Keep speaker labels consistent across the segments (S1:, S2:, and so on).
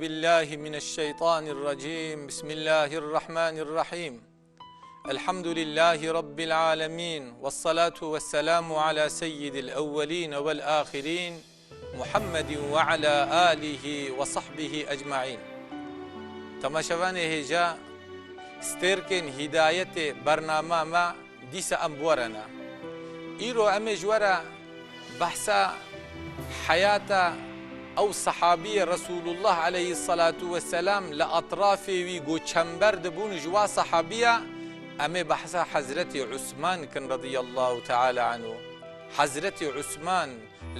S1: بالله من الشيطان الرجيم. بسم الله الرحمن الرحيم. الحمد لله رب العالمين والصلاة والسلام على سيد الأولين والآخرين محمد وعلى آله وصحبه أجمعين. تماشوان هجا ستيركن هداية برنامج ما ديس أمبورنا إيرو أمجورا بحثا حياة ئەو سەحابیە رسول الله عليه الصلاة والسلام لە ئەطرافێوی گۆچەمبەر دەبوون ژوا سەحابیە ئەمێ بەحسا حەزرەتی عوسمان کن رضی الله تعالى عنه. حەزرەتی عوسمان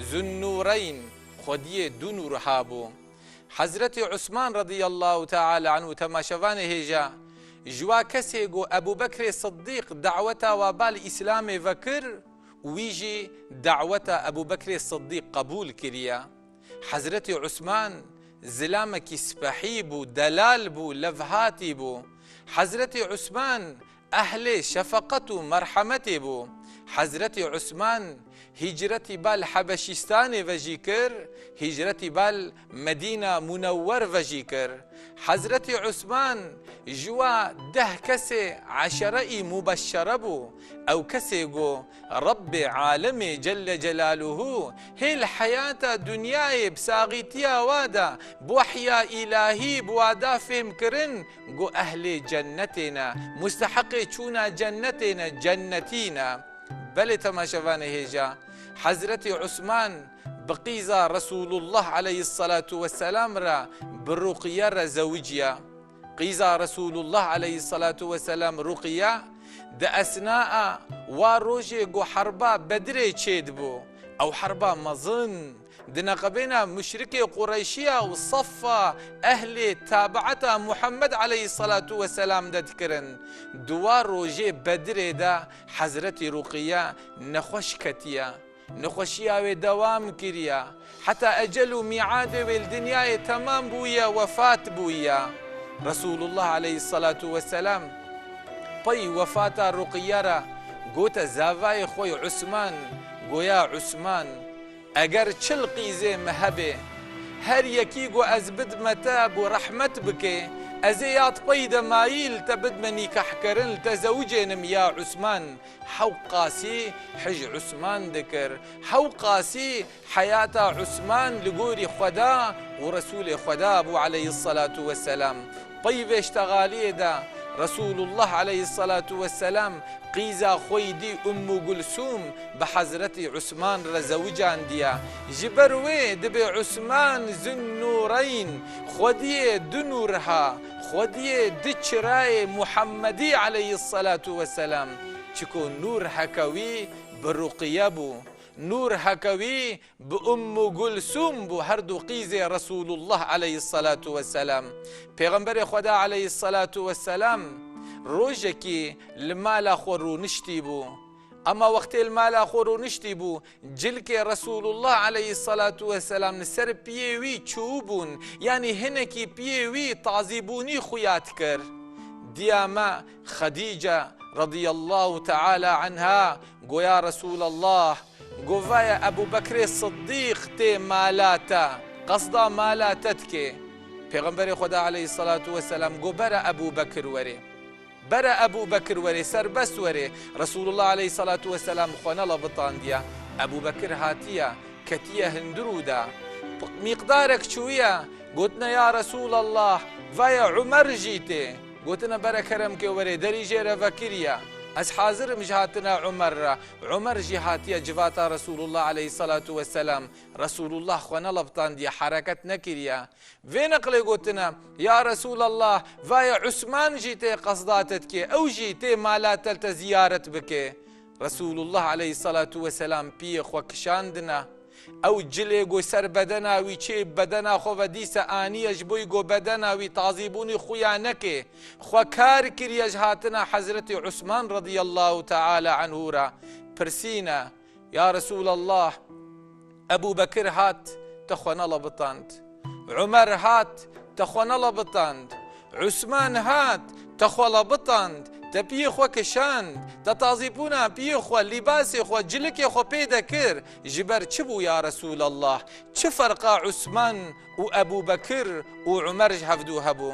S1: زنورین خودیە دو نور هابوو حەزرەتی عوسمان الله تعالى عنه تەماشەوانە هێژە ژوا کەسێک گۆ ئەبوو بەکرێ صدیق دعوەتا وا بال ئیسلامێ vەکر ویژی دعوەتە ئەبوو بەکرێ صدیق قبول کریە حەزرەتی عوسمان زلامەکی سپەحی بوو دەلال بوو لەڤهاتی بوو حەزرەتی عوسمان ئەهلێ شەفقەت و مەرحەمەتێ بوو حەزرەتی هیجرەتی بال ڤەژی کرد هیجرەتی بال مدینە منەوەەر ڤەژی کرد عوسمان ژوا دەه کەسێ مبەشەرە بوو ئەو کەسێ گۆ ڕبێ عالمێ جل لە جەلالوه هێل حیاتە دنیاە بساغیتیاوادا بۆحیا ئیلاهی بوادا فێمکردن گۆ ئەهلێ جەنەتێنە مستحقێ چوونە جەنەتێنە جەنەتینە بەلێ تەماشەوانە هێژە حەزرەتی عوسمان بقيزة رسول الله عليه الصلاة والسلام را بالرقية را زوجيا قيزة رسول الله عليه الصلاة والسلام رقية دا أثناء واروجي قو حربا بدري تشيد بو. أو حربا مظن. دنقبنا مشركي قريشية وصفة أهل تابعتا محمد عليه الصلاة والسلام دا تكرن. دوار روجي بدري دا حزرتي رقية نخوش كتيا نخۆشیاوێ دەوام کردە حتا ئەجل و میعادەوێ دنیاە تەمام بووە وەفات بووە رسول الله عليه الصلاة والسلام پەی وەفاتە ڕوقیارە گۆتە زاڤای خۆی عوسمان گویا عوسمان ئەگەر چل قیزێ مەهەبێ هەر یەکی گۆ ئەز بدمەتە بۆ ڕەحمت بکێ ئەزێ یاد پەی دەمایل تە بدمەنی کەحکردن تە زەوجێنم یا عوسمان حەو قاسی حژ عوسمان دکرد حەو قاسی حیاتە عوسمان لە گۆری خوددا و ڕسوولێ خوددا بوو عليه الصلاة والسلام. پەی وێشتەغالیێدا رسول الله عليه الصلاة والسلام قيزا خويدي أم قلسوم بحزرتي عثمان رزوجان ديا جبروي دبي عثمان زن نورين خودي دنورها خودي دچراي محمدي عليه الصلاة والسلام چكو نور حكوي برقيابو نور هكوي بأم قلسوم بو هردو قيزي رسول الله عليه الصلاة والسلام. پیغمبر خدا عليه الصلاة والسلام ڕۆژێکی لە مالا خۆڕ و نشتی بوو ئەمە وەختێ مالا خۆڕ و نشتی بوو جلکێ الله عليه سەلات وەسەسلام لەسەر پێوی چوو بوون ینی هەنێکی پێوی تازیبوونی خویات کرد. دیامە خەدیجە رضي الله تعالى عنها قويا رسول الله قوفايا أبو بكر الصديق تي مالاتا قصدا مالاتتك پیغمبر خدا عليه الصلاة والسلام قبر أبو بكر وري بەرە ئەبوو بەکر وەرێ سربەست وەرێ رسول الله عليه سلاات وسلام خۆنەڵە بتاندە ئەبوو بەکر هاتیە کەتیە هندرودا. میقدارێک چوویە گوتنە یا رسول الله ڤایە عمەرژی تێ گوتنە بەرە کەرم کێ وەرێ دەری ژێرە بەکریە ئەس حاضرم هاتنا عمر. عمر جی هاتیە جواتا رسول الله عليه الصلاة والسلام. رسول الله خوانە لەبتاندی حرەکەت نەکریە وێ نەقلێ گوتنە یا رسول الله عوسمان جی تێ قەزداتت کێ ئەو ژی تێ مالاتەلتە زیارت بکێ رسول الله عليه الصلاة والسلام پیە خۆ کشاندنە ئەو جلێ گۆی سەر بەدەناوی چێ بەدەنا خۆڤە دیسە ئانیەش بووی گۆ بەدەناوی تازیبوونی خویان نەکێ. خوا کار کریەش هاتنە حەزرەتی عوسمان ڕدی الله تعالى عنهورە پرسیینە یا رسول الله ئەبوو بەکر هات تەخۆنەڵە بتاند عمەر هات تەخۆنەڵە بتاند عوسمان هات تەخۆڵە بتاند تبي پی خو کشان تا تازی خو لباس خو جلک خو پیدا کر جبر چبو يا رسول الله چه فرقا عثمان وابو بكر وعمر و عمر هبو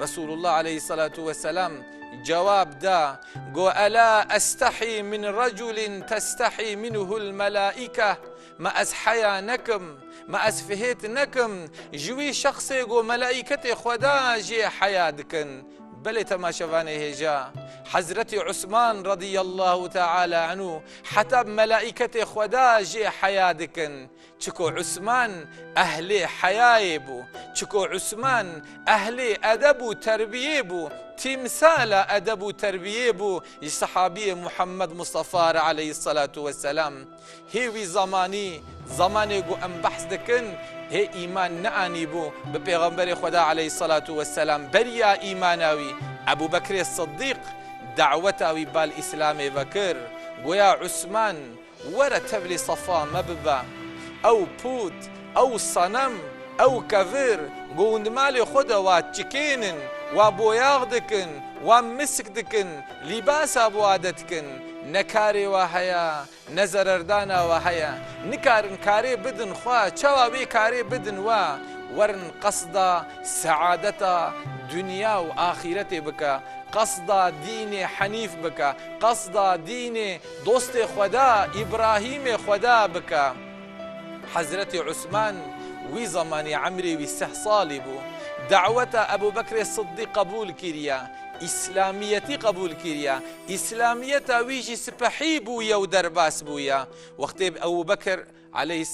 S1: رسول الله عليه الصلاة والسلام جواب دا گو الا استحي من رجل تستحي منه الملائكة ما از حيا نكم ما از فهيت نكم جوي شخصي گو ملائكة خدا جي حياتكن بل تماشفاني هجا حضرت عثمان رضي الله تعالى عنه حتى ملائكة خدا جي حيادكن چکو عثمان أهل حیای بو. چکو عثمان أهل ادب و تربیه بو. تمثال ادب و تربیه بو. صحابی محمد مصطفى عليه الصلاة والسلام. هیوی زمانی زمانی گو ام بحث دکن. هي إيمان نعاني بو ببيغمبر خدا عليه الصلاة والسلام. بريا إيماناوي أبو بكر الصديق دعوتاوي بالإسلام بكر ويا عثمان ورا تبلي صفا مببا. ئەو پوت ئەو سەنەم ئەو کەڤر گوندمالی خودەوە چکێنن وا بۆیاغ دکن وا مسک دکن لیباسا بۆ نەکارێەوە هەیە نەزەرەرداناوە هەیە. نکارن کارێ بدن خوا چاواوی کارێ بدن وە ورن قەسدا سەعادەتە دنیا و ئاخیرەتێ بکە. قەسدا دینێ حەنیف بکە. قەسدا دینێ دۆستێ خوددا ئیبراهیمێ خوددا بکە. حەزرەتی عوسمان وی زەمانی عمری وی سەح ساڵی بوو. دعوەتە ئەبوو بەکرێ سدی قبول کیرە ئیسلامیەتی قبول کردیا ئیسلامیەتە ویژی سپەحی بووە و دەرباس بووە وەختێ ئەو بەکر عليه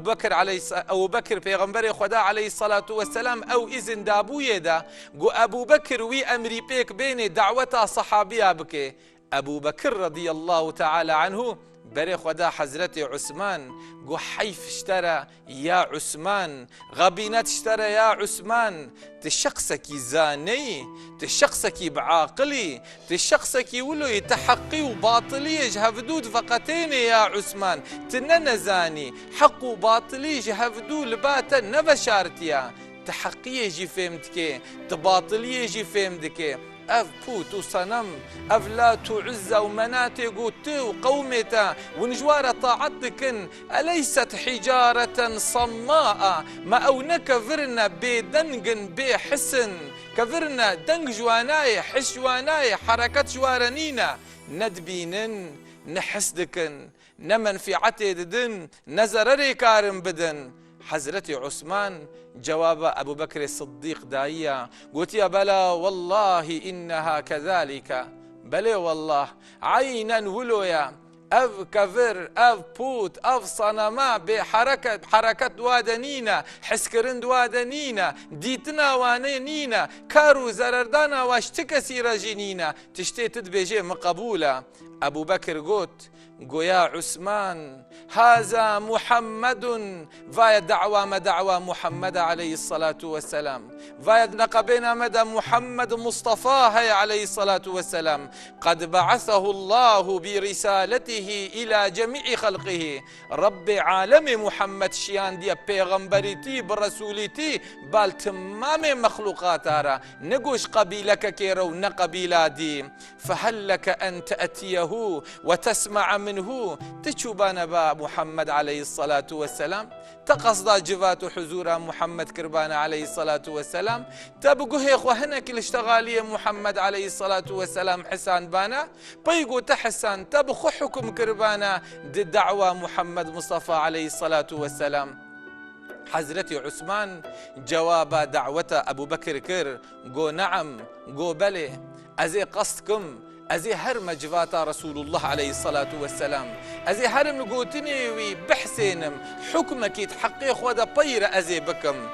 S1: بكر عليه أو بكر پیغمبر خدا عليه الصلاة والسلام إذن دابوية دا. قو أبو بكر وي أمري بيك بين دعوة صحابية بك أبو بكر رضي الله تعالى عنه بري خدا حضرت عثمان قو حيف اشترى يا عثمان غبينات اشترى يا عثمان تشخصك زاني تشخصك بعاقلي تشخصك ولو يتحقي وباطلي جهفدود فقتين يا عثمان تنن زاني حق وباطلي جهفدو أف بوت وصنم أف لات وعزة ومناتق وت وقومتا ونجوار طاعتكن أليست حجارة صماء؟ ما أو نكفرنا بدنجن بحسن كفرنا دنج جواناي حش جواناي حركات جوارنينا ندبينن نحسدكن نمن في عتيددن نزرري كارم بدن. حضرت عثمان جواب أبو بكر الصديق دايا قلت يا بلا والله إنها كذلك. بلي والله عينا ولويا اف كفر اف بوت اف صنما بحركة حركة وادنينا حسكرند وادنينا ديتنا وانينا كارو زرردانا واشتكسي سيرا جنينا. تشتي تدبيجي مقبولة. أبو بكر قويا عثمان هذا محمد. فايا دعوة ما دعوة محمد عليه الصلاة والسلام. فايا نقبنا مدى محمد مصطفى عليه الصلاة والسلام. قد بعثه الله برسالته إلى جميع خلقه. رب عالم محمد شيان دي بيغمبرتي برسولتي بل تمام مخلوقات را نقوش قبيلك كيرو نقبيلا دي فهل لك أن تأتيه وتسمع منه تشوبان با محمد عليه الصلاة والسلام تقصد جفات حزور محمد كربان عليه الصلاة والسلام تبقى إخوة هنا كل اشتغالية محمد عليه الصلاة والسلام حسان بانا بيقو تحسان تبخو حكم كربانا دعوة محمد مصطفى عليه الصلاة والسلام. حضرت عثمان جواب دعوة أبو بكر كر قو نعم قو بلي أزي أزي هرم جفاتا رسول الله عليه والسلام. أزي هرم قوتني وي بحسينم. حكمك يتحقق خدا بير أزي بكم.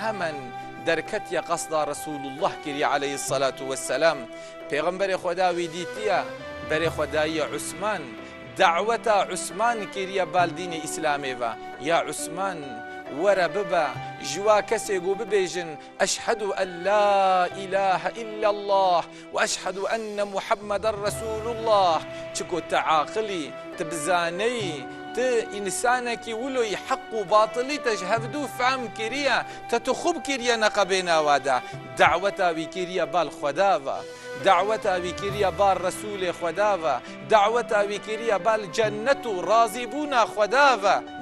S1: همن دركت يا قصد رسول الله كري عليه والسلام. پیغمبر خدا ويديتيا بري خداي عثمان. دعوة عثمان كريا بالدين إسلامي يا عثمان ورا ببا جوا كسيقو ببيجن. أشهد أن لا إله إلا الله وأشهد أن محمد رسول الله. تشكو تعاقلي تبزاني ت إنسانك ولو يحق باطلي تجهفدو فهم كريا تتخب كريا نقبنا وادا دعوتا بكريا بالخدافا دعوتا وی بار رسول خداوه دعوتا وی بال جنت و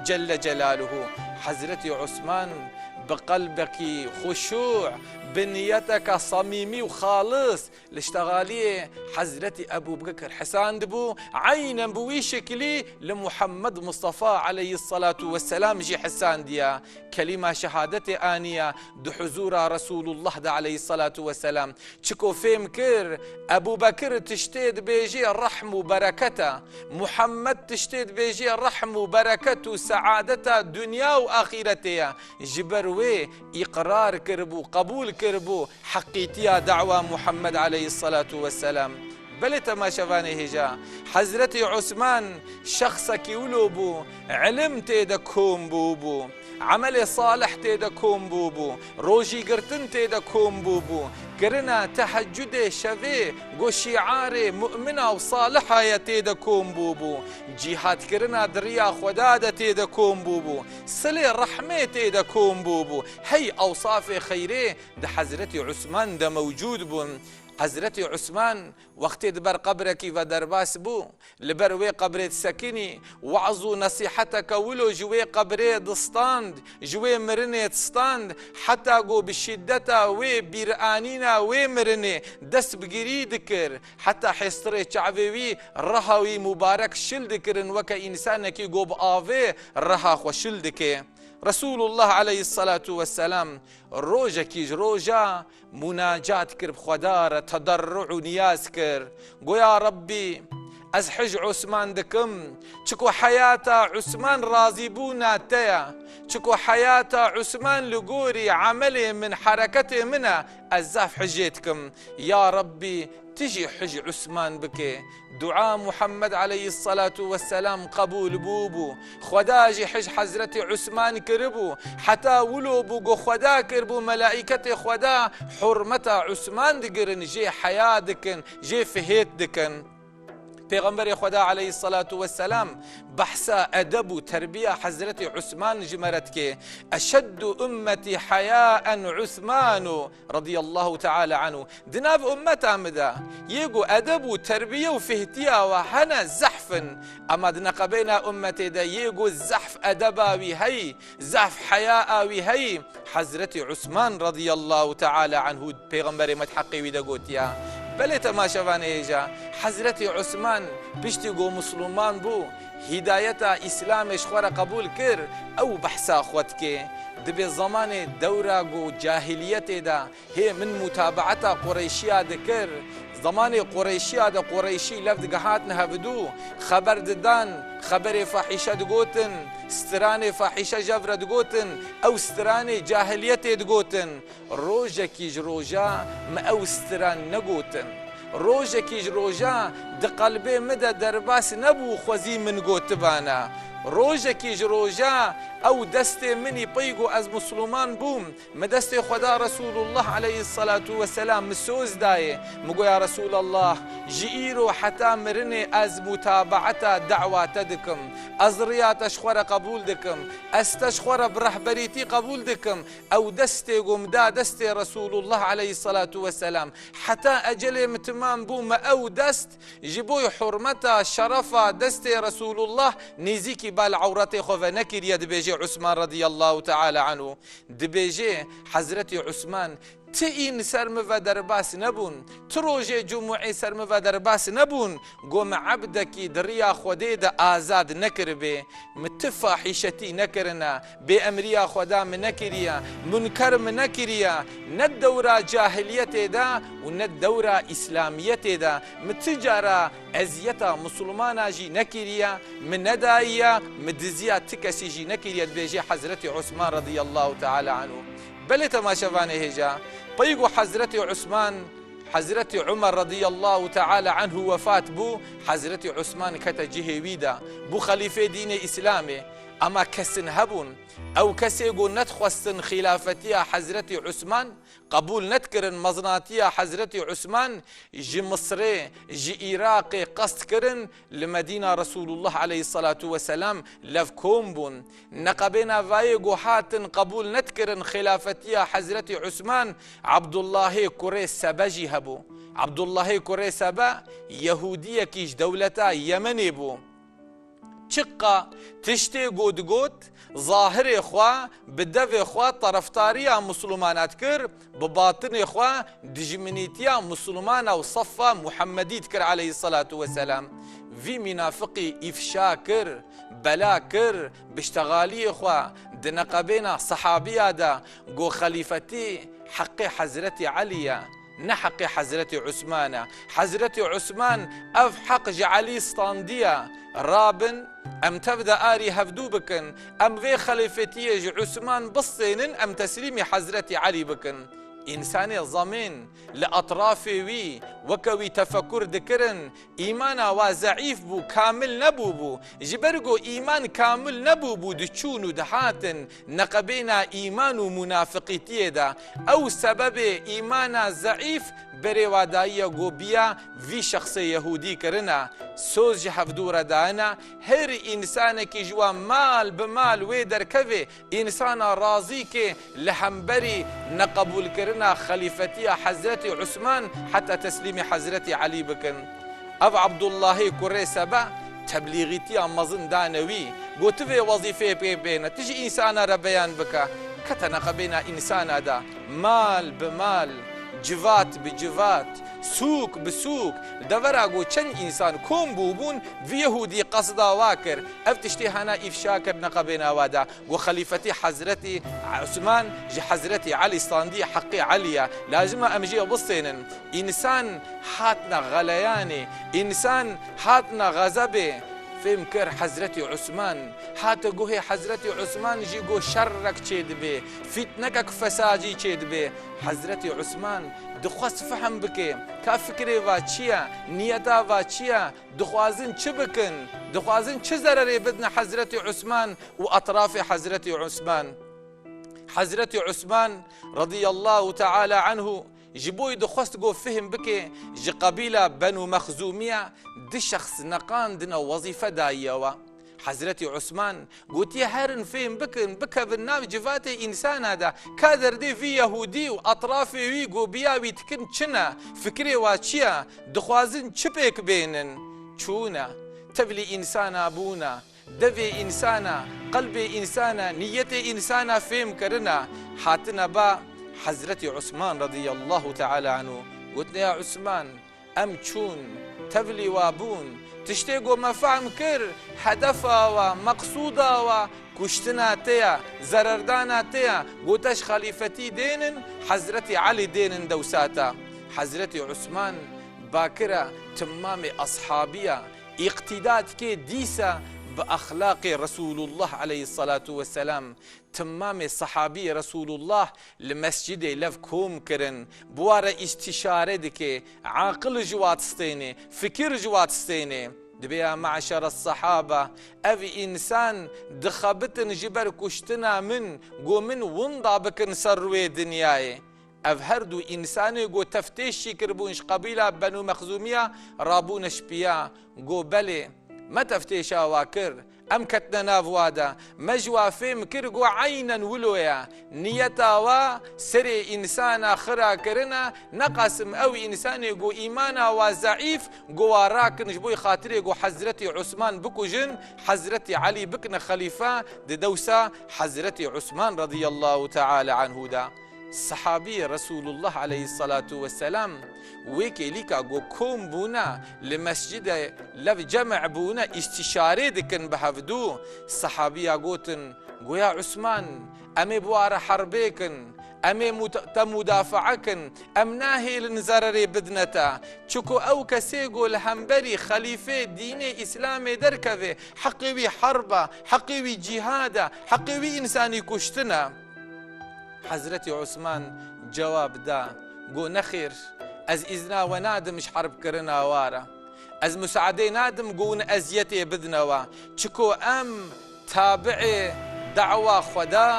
S1: جل جلاله. حضرت عثمان بقلبك خشوع بنيتك صميمي وخالص. لاشتغالية حزرتي أبو بكر حسان دبو عينا بوي شكلي لمحمد مصطفى عليه الصلاة والسلام. جي حسان ديا كلمة شهادتي آنية دو حزور رسول الله دا عليه الصلاة والسلام. تشكو فيم كر أبو بكر تشتيد بيجي الرحم وبركته. محمد تشتيد بيجي الرحم وبركته. سعادته دنيا وآخرته. جبروي إقرار كربو قبول كربو حقيتيا دعوة محمد عليه الصلاة والسلام. بل تماشفاني هجا حضرت عثمان شخصك يولوبو علم تيدا عملێ ساڵح تێدە کۆم بوو بوو ڕۆژی گرتن تێدە کۆم بوو بوو گرنە تەحەجدێ شەوێ گۆشیعاێ مؤمنە و ساڵحایە تێدە کۆم بوو بوو جیهاتکردە دریا خوددادە تێدە کۆم بوو بوو سلێ ڕەحمێ تێدە کۆم بوو بوو هەی ئەوسافێ خەیرێ دە حەزرەتی عوسمان دەمەوجود بوون حضرت عثمان وقتی دبر قبرکی و درباس بو لبر وی قبرت سکنی وعظ و ولو جوی قبره دستاند جوی مرنه تستاند حتی گو بشدتا وی بیرانینا وی مرنه دست بگیری دکر حتی حستر چعوی رهوی مبارک شل دکرن وک انسانکی گو بآوه رها خوشل دکه رسول الله عليه الصلاة والسلام روجا كيج روجا مناجات كرب خدار تضرع نياز كر. يا ربي از حج عثمان دكم. چكو حياة عثمان راضي بونا تيا. چكو حياة عثمان لقوري عملي من حركتي منا الزاف حجيتكم. يا ربي تجي حج عثمان بك دعاء محمد عليه الصلاة والسلام قبول بوبو. خداجي حج حزرة عثمان كربو. حتى ولو بو خدا كربو ملائكة خدا. حرمة عثمان دقرن جي حياة دكن جي فهيت دكن. پیغمبر خدا عليه الصلاة والسلام بحثا أدب وتربية حضرت عثمان جمرت كي أشد أمتي حياء عثمان رضي الله تعالى عنه. دناب أمتا مدا يقو أدب وتربية وفهتيا وحنا زحف أما دنقبينا أمتي دا يقو الزحف أدبا وهي زحف حياء وهي حضرت عثمان رضي الله تعالى عنه پیغمبر متحقي ودا قوتيا بله تماشاوان ایجا حضرت عثمان پشتی گو مسلمان بو هدایت اسلامش خورا قبول کر او بحثا خود که دبي زمان دورة جو جاهلية دا هي من متابعة زمانی قریشی د قریشی لفظ گهات نه ودو خبر ددان خبر فاحشه دگوتن ستران فاحشه جفر دگوتن او ستران جاهلیت دگوتن. روجه کیج روجه ما او ستران نگوتن. روجه کیج روجه د قلبه مده درباس نبو خوزی من گوتبانه. ڕۆژێکیش ڕۆژە ئەو دەستێ منی پەیگ و ئەس مسلمان بووم مە دەستێ خدا رسول الله عليه الصلاة والسلام مسۆز دایێ مگویا رسول الله ژئیر و حتا مرنێ ئەز متابعەتە دعواتە دکم. ئەز ڕیاتەش خۆرە قبول دکم. ئەستەش خۆرە بڕەحبەریتی قبول دکم. ئەو دەستێ گومدا دەستێ رسول الله عليه الصلاة والسلام. حتا ئەجلێ متمان بوومە ئەو دەست ji بۆی حرمەتە شەرەفە دەستێ رسول الله نزیکی بال عورەتی خۆڤە نەکریە دبێژێ عوسمان ڕدی الله تعالى عنه. دبێژێ حەزرەتی عوسمان تئین سەرمڤە دەرباس نەبوون تڕۆژێ جموعی سەرمڤە دەرباس نەبوون گۆمە عبدەکی دڕیا خۆدێدە ئازاد نەکردبێ متفا حیشەتی نەکردە بێ ئەمریا خۆدا من نەکریە منکەر من نەکریە نەت دەورە جاهلیەتێدا و نەت دەورە ئیسلامیەتێدا متجارە ئەزیەتە مسلماناژی نەکریە من نەدایە مدزیە تکەسیژی نەکریەت بێژێ حەزرەتی عوسمان ڕدی الله تعالى عنه. بل تماشفانه هجا. طيقو حزرة عثمان حزرة عمر رضي الله تعالى عنه وفات بو حزرة عثمان كتجه ويدا. بو خليفة دين إسلامي. أما كسن هبون أو كسيقو نتخوستن خلافتيا حزرة عثمان قبول نتكرن مزناتيا حزرة عثمان جي مصري جي إيراقي قصد كرن لمدينة رسول الله عليه والسلام لف كومبون. نقبنا فايقو حاتن قبول نتكرن خلافتيا حزرة عثمان عبد الله كوري سبجي هبو عەبدوڵڵاهی کوڕێ سەبە یەهودیەکیش دەولەتە یەمەنێ بوو چقا تشتی گود گود ظاهر خوا بدف خوا طرفتاری مسلمانات کر بباطن خوا دجمنیتی مسلمان و صفا محمدیت کر علیه الصلاة والسلام. وی منافقی افشا کر بلا کر بشتغالی خوا دنقبین صحابی دا گو خلیفتی حق حضرت علیه نحق حزرتي عثمان حزرتي عثمان أفحق جعلي ستانديا رابن أم تبدأ آري هفدو بكن؟ أم في خليفتي عثمان بصينن؟ أم تسليمي حضرتي علي بكن؟ ئینسانی زەمین وەکەوی تەفەکر دکردن ئیمانە وا زەعیف بوو کامل نەبوو بوو ji بەرگۆ ئیمان کامل نەبوو بوو دچون و دەهاتن نەقەبێنا ئیمان و منافقیتیێدا ئەو سەبەبێ ئیمانە زەعیف بەرێواداییە گۆبیە وی شخصە یەهودیکردە سۆزی هەفتوورەدانە هەر ئینسانێکی ژوە مال بمال وێ دەرکەوێ ئینسانە ڕازیکێ لە هەمبەری نەقبولکردنا خەلیفەتیە حەزرەتی عوسمان حتا تەسلیمی حەزرەتی علی بکن. ئەو عەبدوڵڵاهی کوڕێ سەبە تەبلیغیتیان مەزن دانەوی گوتوێ وەزیفێ پێ بێنە تژی ئینسانە رە بەیان بکە کەتە نەقەبێنە ئینسانەدا مال بمال جوات بجوات سوک بسوک دەڤراگۆ چەند ئینسان کۆم بوو بوون ڤهودی قەسداوا کرد ئەف تشتی هەنا ئیفشا کرد نەقەبێناوادا گۆ خەلیفەتی حەزرەتی عوسمان ji حەزرەتی علیستاندی حەقی علیە لازمە ئەمژێ بستێنن. ئینسان هاتنە غەلەیانێ ئینسان هاتنە فێم کرد حەزرەتی عوسمان هاتە گوهێ حەزرەتی عوسمان ژی گۆ شەڕک چێ دەبێ فیت نەکەک فەساجی چێ دەبێ حەزرەتی عوسمان دخواست فهم وا چییە نیەتا وا چییە دخوازن چ بکن دخوازن چ زەرەرێ بدنە حەزرەتی عوسمان و ئەطرافی حەزرەتی عوسمان حەزرەتی عوسمان ڕضی الله تعالى عنه ji بۆی دخواست گۆ فهم بکێ ji قبیلە بەن و مەخزومیە di شخص نەقاندنە وەزیفەداییەوە حەزرەتی عوسمان گوتی هەرن فێم بکن بکەبن ناو جڤاتێ ئینسانادا کا دەردێ وی یەهودی و ئەطرافێ وی گۆبیاوی تکن چنە فکرێ وا چییە دخوازن چ پێک بێنن چوونە تەبلی ئینسانە بوونە دەوێ ئینسانە قەلبێ ئینسانە نیەتێ ئینسانە فێمکردە هاتنە بە حەزرەتی عوسمان ڕدی الله تعالى عنه. گوت لە عوسمان ئەم چوون تەبلی وابوون تشتێ گۆ مەفام کرد هەدەفاوە مەقصوداوە کوشتنا تەیە زەرەردانا تەیە گوتەش خەلیفەتی دێنن حەزرەتی علی دێنن دەوساتە حەزرەتی عوسمان باکرە تمامی ئەسحابیە ئیقتیدات کێ دیسە بأخلاق رسول الله عليه الصلاة والسلام تمام صحابي رسول الله لمسجد لف كوم كرن بوارا استشارة دكي عاقل جوات ستيني فكر جوات ستيني دبيا معشر الصحابة أبي إنسان دخبتن جبر كشتنا من قو من ونضا بكن سروي دنياي اف هردو انساني گو تفتیشی کربونش قبیله بنو مخزوميه رابونش بیا گو بله ما تفتێشاوا کرد. ئەم کەتنە ناووادا مەژوا فێم کرد گوە عینەن ولۆیە نیەتاوە سرێ ئینسانە خراکردە نەقاسم ئەو ئینسانی گو ئیمانە وا زعیف گوواڕاکنش بۆی خااتێ گو حەزرەتی عوسمان بکوژن حەزرەتی علی بکنە خەلیفا ددەوسا حەزرەتی عوسمان ڕدی الله تعالى عنهدا. صحابي رسول الله عليه الصلاة والسلام ويكي ليكا گو كوم بونا لمسجد لف جمع بونا استشاري دكن بهفدو صحابي قوتن قويا عثمان أمي بوار حربيكن أمي تمدافعكن أم ناهي لنزرري بدنتا چكو أو كسيقو لهمبري خليفة ديني إسلامي دركذي حقيوي حربة حقيوي جهادة حقيوي إنساني كشتنا حەزرەتی عوسمان جوابدا گۆ نەخێر ئەس ئیزناوە نادمش حربکردن ئاوارە ئەس مساعدەی نادم گون ئەزیەتێ بدنەوە چکۆ ئەم تابعێ دعوە خدا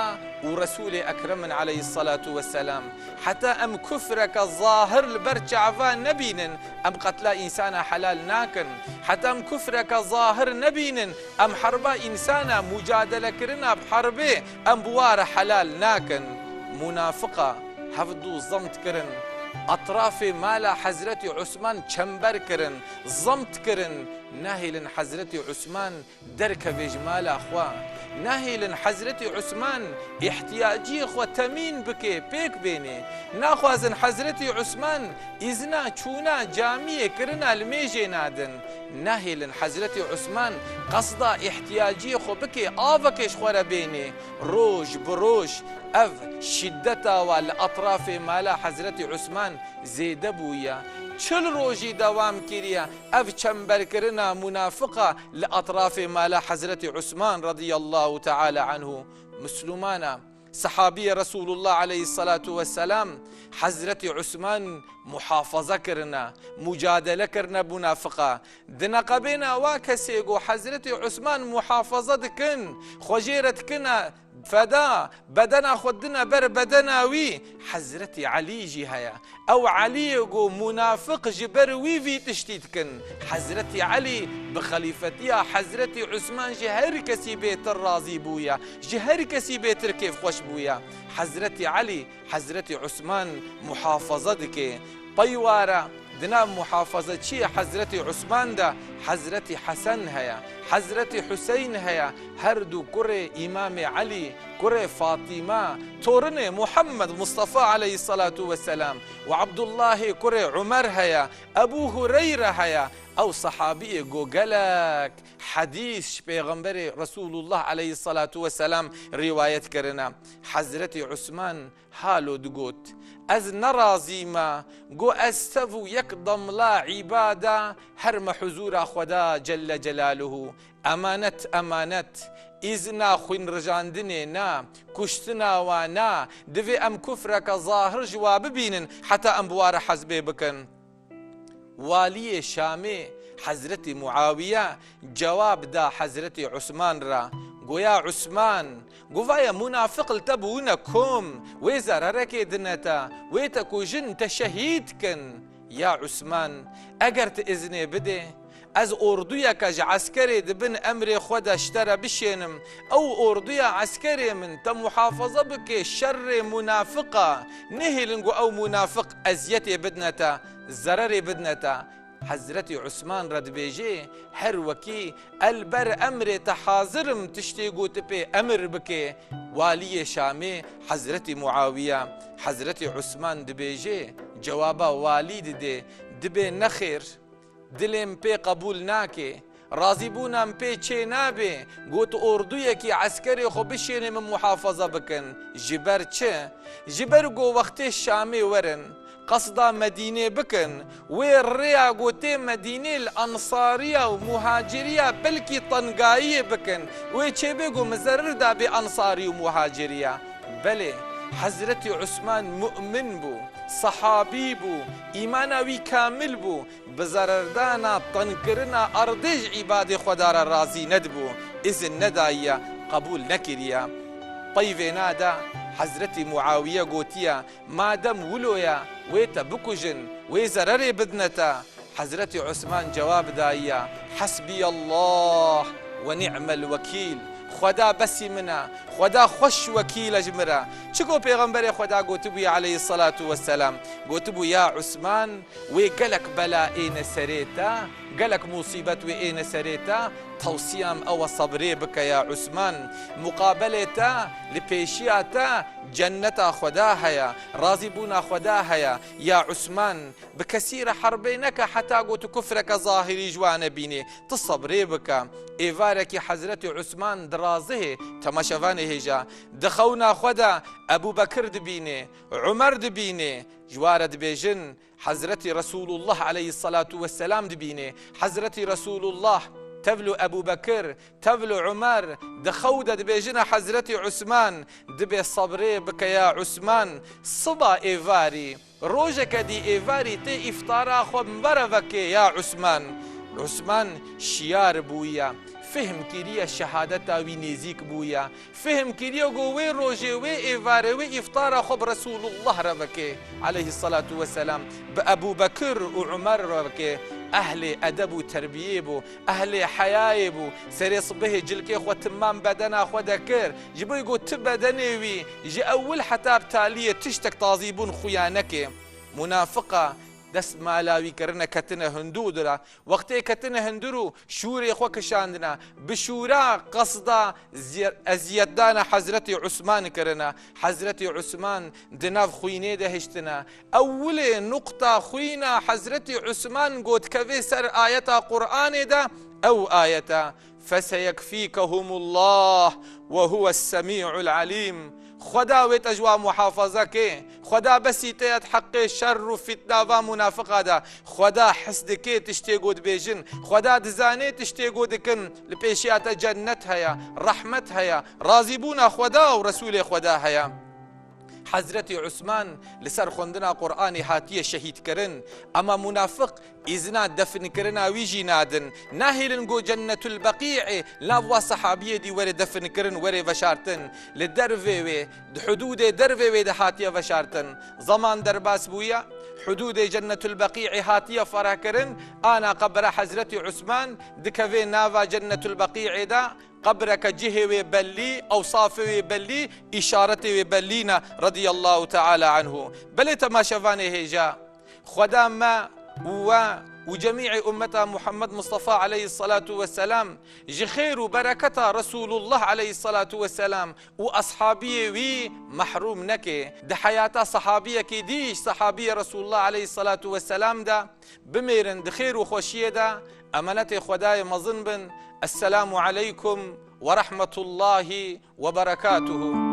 S1: ورسول أكرم عليه الصلاة والسلام. حتى أم كفرك الظاهر لبرج عفان نبين أم قتل إنسان حلال ناكن حتى أم كفرك ظاهر نبين أم حربا إنسان مجادلة كرنا بحربه أم بوار حلال ناكن منافقة هەفتوو زەمت کردن أطراف مالا حضرت عثمان چنبر کرن زمت کرن نهیلن حضرت عثمان درک مالا خوا نهیلن حضرت عثمان. احتیاجی خو تمین بکه پیک بینه نخوازن حضرت عثمان. إزنا چونا جامیه کرن المیجه نادن. نهیلن حضرت عثمان. قصدا احتیاجی خو بکه آوکش خورا بینه روش بروش أف شدتا والأطراف مالا حضرت عثمان. زیده بویا چل روجي دوام كيريا اف چنبر كرنا منافقة لأطراف مالا حضرت عثمان رضي الله تعالى عنه مسلمانا صحابي رسول الله عليه الصلاة والسلام حضرت عثمان محافظة كرنا مجادلة كرنا منافقة دنقبنا واكسيقو حضرت عثمان محافظة كن خجيرت كنا فدا بدنا خدنا بر بدنا وي حزرتي علي هيا أو علي جو منافق جبر وي في تشتيتكن. حزرتي علي بخليفتيا حزرتي عثمان جهر كسي بيت الرازي بويا. جهر كسي بيت الكيف خوش بويا. حزرتي علي حزرتي عثمان محافظتك. طيوارة دنا محافظة چی؟ حضرت عثمان ده حضرت حسن هيا حضرت حسين هيا هردو كره إمام علي كره فاطمة تورن محمد مصطفى عليه الصلاة والسلام وعبد الله كره عمر هيا أبو هريرة هيا أو صحابي جوجلك حديث پیغمبر رسول الله عليه الصلاة والسلام رواية كرنا حضرت عثمان حالو دقوت از نرازيما جو استفو يقدم لا عبادة هرم حزور خدا جل جلاله. أمانت أمانت ئیزنا خوین ڕژاندنێ نا کوشتناوە نا دەوێ ئەم کوفرەکە ظاهر جوا ببینن حتا ئەم بوارە حەزبێ بکەن والیە شامێ حەزرەتی معاویە جواب دا حەزرەتی عوسمان را. گویا عوسمان گوڤایە منافقل تەبوونە کۆم وێ زارەرەکێ دنەتە وێتە کوژن تە شەهیدکن یا عوسمان ئەگەر تە ئزنێ بدێ از ئۆردویەکە ژ عسکرێ دبن ئەمرێ خۆدا شتەرە بشێنم ئەو ئۆردویە عسکرێ من تە محافظە بکێ شەڕێ منافقە نهێلنگو ئەو منافق ئەزیەتێ بدنەتە زەرەرێ بدنەتە حەزرەتی عوسمان ڕەدبێژێ هەر وەکی ئەلبەر ئەمرێتە حازرم تشتێ گوتە پێ ئەمر بکێ والیە شامێ حەزرەتی معاویە حەزرەتی عوسمان دبێژێ جوابە والی ددێ دبێ نەخێر دلێم پێ قبول ناکێ ڕازی بوونم پێ چێ نابێ گوت ئۆردوویەکی عسکەری خۆ بشێنێ من محافظە بکەن ژبەر چه ژبەر گۆ وەختێ شامێ وەرن قصدا مدینێ بکن. وێ ڕێیا گوتێ مدینێ ئەنساریە و بلکی تەنگاییە بکن. وێ چێ بێگو مزەردا بێ ئەنساری و مهاجریە بەلێ حەزرەتی عوسمان مؤمن بوو صحابی بوو ئیماناوی کامل بوو بزەرەردانا تەنکردنا ئەردێژ عیبادی خۆدارە ڕازی نەدبوو ئیزن نەدایە قبول نەکردە طیڤێ نادا حەزرەتی معاویە گوتیە مادەم ولۆیە وێتە بکوژن وێ زەرەرێ بدنەتە حەزرەتی عوسمان جواب دایە حەسبی الله ونعم الوكيل. خدا بەسی منە خدا خۆش وەکی ژمرە چگۆ پێغمبەرێ خدا گوتبووی عليه الصلاة والسلام؟ گوتبوو یا عوسمان وێ گەلک بەلا ئێنە گەلک موسیبەت وێ ئێنە سەرێتە تەوسیام ئەوە سەبرێ بکە یا عوسمان. مقابلێتە لە پێشیاتە جەنەتا خدا هەیە ڕازی بوونا خدا هەیە. یا عوسمان بکەسیرە حربێ نەکە حتا گوت و کوفرەکە ظاهری جوانە بینێ ت سەبرێ بکە. ئێوارێکی حەزرەتی عوسمان درازهێ تەمەشەوانێ هێژا. دخەونا خۆدا ئەبوو بەکر دبینێ عمەر دبینێ جوارە دبێژن حەزرەتی رسول الله عليه الصلاة والسلام دبینێ حەزرەتی رسول الله تبلو أبو بكر تبلو عمر دخودة دبيجنا حزرتي عثمان. دبي صبري بك يا عثمان. صبا إيفاري روجك دي إيفاري تي إفطارا خو مبرفك يا عثمان. عثمان فهم كيريا شهادتا وي نيزيك بويا فهم كيريا جو وي روجي وي إيفاري وي إفطار خب رسول الله ربك عليه الصلاة والسلام. بأبو بكر وعمر ربك أهل أدب وتربية بو. أهل حياة بو. سري صبه جلكي خو تمام بدنا خو دكر جبو يقول تبدني وي جي أول حتى بتالية تشتك تازيبون خيانك منافقة. دەست مالاویکردنە کەتنە هەندوو درا وەختەیە کەتنە هەندور و شوورێ خۆ کەشاندنا بشورا قەسدا ئەزیەتدانە حەزرەتی عوسمانکردە حەزرەتی عوسمان دناف خوینێ دەهشتنە ئەولێ نقطة خوینە حەزرەتی عوسمان گۆتکەوێ سەر ئاەتا قورآانێدا ئەو ئاەتە فسيكفيكهم الله وهو السميع العليم خدا وێت ئەژوا محافظەکێ خدا بەسی تێت حەقێ شەر و فیتناوا منافقادا خدا حس دکێت تشتێگوت بێژن خدا دزانێت تشتێگۆ دکن لە پێشیاتە جەنەت هەیە ڕەحمت هەیە خدا و ڕسوولێ خدا هەیە. حەزرەتی عوسمان لەسەر خوندنا قورآانی هاتیە شەهیدکردن ئەمە منافق ئیزنا دەفنکردنا ویژی نادن. ناهێلن جەنەت البەقیعێ لاوا سەحابیە دی وەرە دەفنکردن وەرێ بەشارتن لە دەروێوێ حدودێ دەروێوێ دەهاتیە بەشارتن زەمان دەرباس بووە حدود جنة البقيع هاتية فراكرن أنا قبر حزرة عثمان دكفي نافا جنة البقيع دا. قبرك جهه وبلي أوصافه وبلي إشارته وبلينا رضي الله تعالى عنه. بل تماشفانه هيجا. خدا ما و وجميع أمة محمد مصطفى عليه الصلاة والسلام جخير وبركة رسول الله عليه الصلاة والسلام وأصحابي وي محروم نكي ده حياة صحابية كي ديش رسول الله عليه الصلاة والسلام ده بميرن دخير وخوشية ده أمانة خداي مظن بن السلام عليكم ورحمة الله وبركاته.